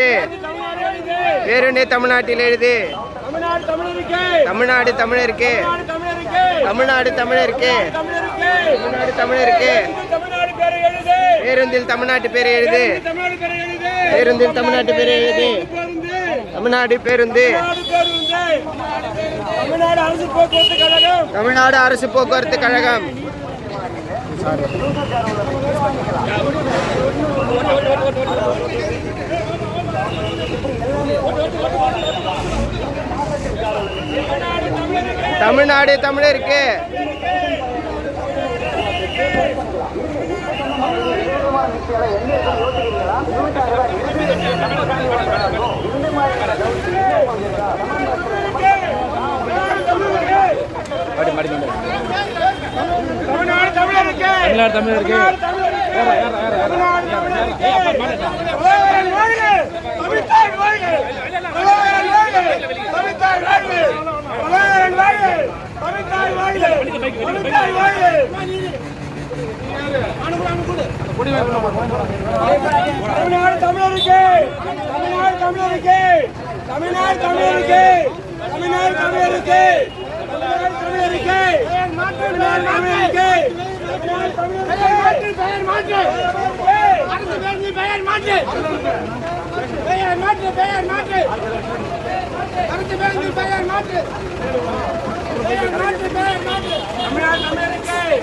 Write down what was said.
தமிழ்நாடு பேருண்டே தமிழ்நாட்டில் எழுது. தமிழ்நாடு தமிழருக்கு. தமிழ்நாடு தமிழருக்கு. தமிழ்நாடு தமிழருக்கு. இருக்கு தமிழ்நாடு தமிழ் இருக்கு பேருந்தில் தமிழ்நாட்டு பேர் எழுது. பேருந்தில் தமிழ்நாட்டு பேர் எழுது. தமிழ்நாடு பேருந்து. தமிழ்நாடு அரசு போக்குவரத்து கழகம் தமிழ்நாடு அரசு போக்குவரத்து கழகம். தமிழ்நாடு தமிழருக்கு தமிழ்நாடு தமிழருக்கு தமிழ்நாடு தமிழருக்கு தமிழ்நாடு தமிழருக்கு தமிழ்நாடு தமிழருக்கு தமிழ்நாடு தமிழருக்கு தமிழ்நாடு தமிழருக்கு தமிழ்நாடு தமிழருக்கு தமிழ்நாடு தமிழருக்கு பெயர் மாற்று பெயர் மாற்று பெயர் மாற்று பெயர் மாற்று அரசு பேருந்து பெயர் மாற்று. பெயர் மாற்று